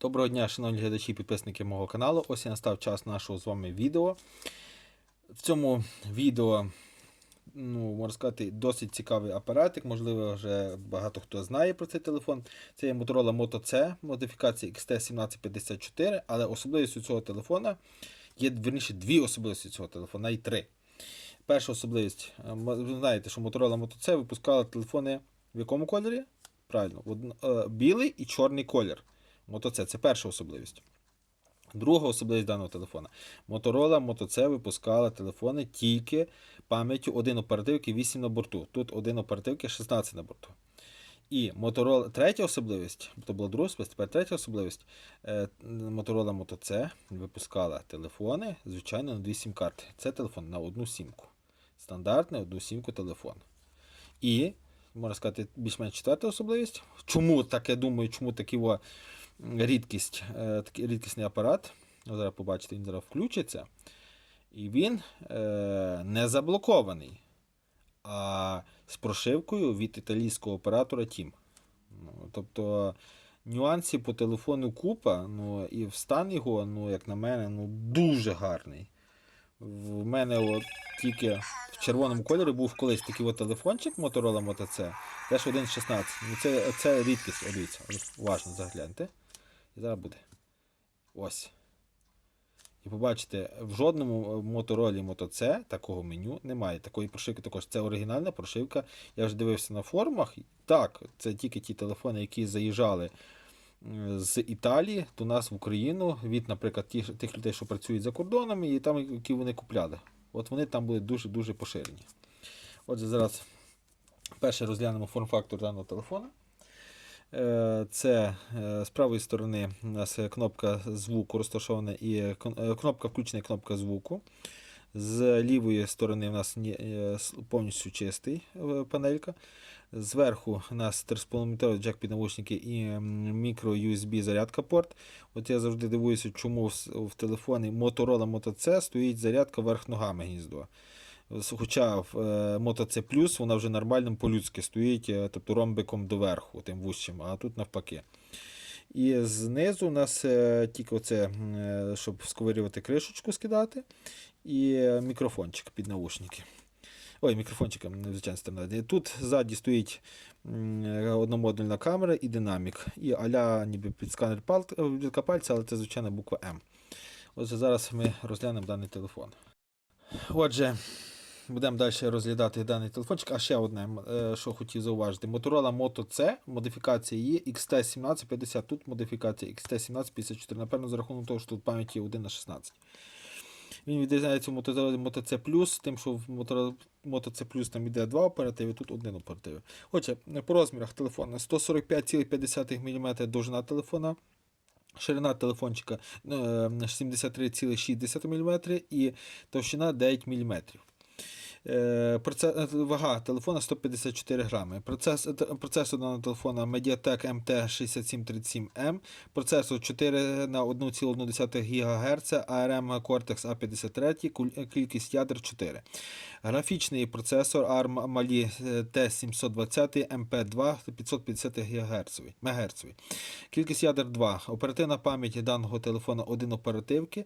Доброго дня, шановні глядачі і підписники мого каналу. Ось і настав час нашого з вами відео. В цьому відео, ну, можна сказати, досить цікавий апаратик. Можливо, вже багато хто знає про цей телефон. Це є Motorola Moto C, модифікація XT1754, але особливістю цього телефона є верніше дві особливості цього телефона і три. Перша особливість, е, ви знаєте, що Motorola Moto C випускала телефони в якому кольорі? Правильно, е, білий і чорний колір. Moto C це перша особливість. Друга особливість даного телефона. Motorola Moto C випускала телефони тільки пам'яттю 1 оперативки 8 на борту. Тут 1 оперативки 16 на борту. І Motorola, третя особливість, то була друга особливість, тепер третя особливість. Motorola Moto C випускала телефони, звичайно, на дві сім-карти. Це телефон на одну сімку. Стандартний одну сімку телефон. І, можна сказати, більш-менш четверта особливість. Чому так, я думаю, чому м, рідкість, е, такий рідкісний апарат. Зараз побачите, він зараз включиться. І він е, не заблокований, а з прошивкою від італійського оператора TIM. Ну, тобто нюансів по телефону купа, ну і стан його, ну, як на мене, ну, дуже гарний. В мене от тільки в червоному кольорі був колись такий от телефончик Motorola Moto C, теж 1.16. Ну, це, це рідкість, О, дивіться, ось уважно загляньте. І зараз буде. Ось. І побачите, в жодному е, Motorola Moto C такого меню немає. Такої прошивки також. Це оригінальна прошивка. Я вже дивився на форумах. Так, це тільки ті телефони, які заїжджали з Італії до нас в Україну від, наприклад, ті, тих людей, що працюють за кордонами, і там, які вони купляли. От вони там були дуже-дуже поширені. Отже, зараз перше розглянемо форм-фактор даного телефона. Е, Це е, з правої сторони у нас кнопка звуку розташована і е, кнопка включення, кнопка звуку. З лівої сторони у нас повністю чистий панелька. Зверху у нас 3,5 джек під навушники і мікро USB зарядка порт. От я завжди дивуюся, чому в телефоні Motorola Moto C стоїть зарядка верх ногами гніздо. Хоча в Moto C Plus вона вже нормальним по-людськи стоїть, е, тобто ромбиком доверху, тим вущим, а тут навпаки. І знизу у нас е, тільки оце, е, щоб сковирювати кришечку скидати, і мікрофончик під наушники. Ой, мікрофончик, м, звичайно, стернадий. Тут ззаді стоїть одномодульна камера і динамік. І аля ніби під сканер пал- пальця, але це звичайна буква М. Отже, зараз ми розглянемо даний телефон. Отже, будемо далі розглядати даний телефончик. А ще одне, е, що хотів зауважити. Motorola Moto C, модифікація її XT1750. Тут модифікація XT1754. Напевно, за рахунок того, що тут пам'яті 1 на 16. Він відрізняється в Motorola Moto C тим, що в Moto C Plus там іде два оперативи, тут один оператив. Отже, по розмірах телефона 145,5 мм довжина телефона. Ширина телефончика е, 73,6 мм і товщина 9 мм. Е, проце- е, Вага телефона 154 грами. Процес, процесор даного телефона Mediatek MT6737M. Процесор 4 на 1,1 ГГц, ARM Cortex A53, е, кількість ядер 4. Графічний процесор ARM Mali е, T720 MP2 550 ГГц. Кількість ядер 2. Оперативна пам'ять даного телефона 1 оперативки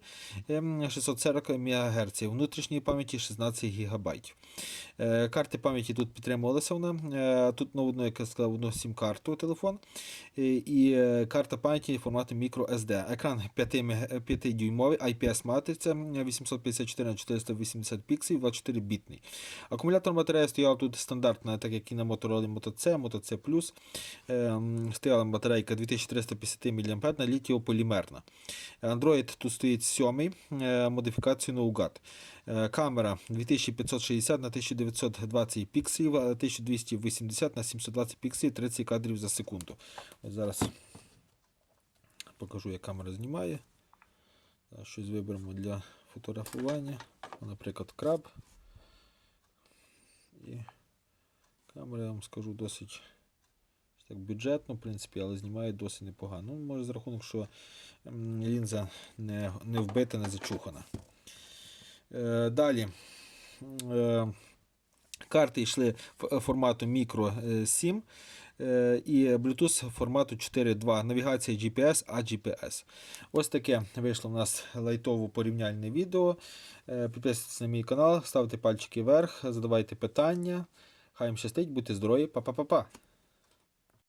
ем, 640 МГц. Внутрішньої пам'яті 16 ГБ. Е, Карти пам'яті тут підтримувалися вона. Е, Тут на одну, як я сказав, одну сім-карту телефон. І е, карта пам'яті формату microSD. Екран 5, дюймовий IPS матриця 854 на 480 пікселів, 24 бітний. Акумулятор батареї стояв тут стандартна, так як і на Motorola Moto C, Moto C Plus. Стояла батарейка 2350 мА на літіополімерна. Android тут стоїть 7 модифікацію наугад. Е, Камера 2560 на 1920 пікселів, а 1280 на 720 пікселів, 30 кадрів за секунду. Ось зараз покажу, як камера знімає. Щось виберемо для фотографування. Наприклад, краб. І камера, я вам скажу, досить так бюджетно, в принципі, але знімає досить непогано. Ну, може, за рахунок, що лінза не, не вбита, не зачухана. Е, далі. Е, карти йшли формату мікро 7. е, і Bluetooth формату 4.2, навігація GPS, а GPS. Ось таке вийшло в нас лайтово порівняльне відео. Підписуйтесь на мій канал, ставте пальчики вверх, задавайте питання. Хай їм щастить, будьте здорові, па-па-па-па.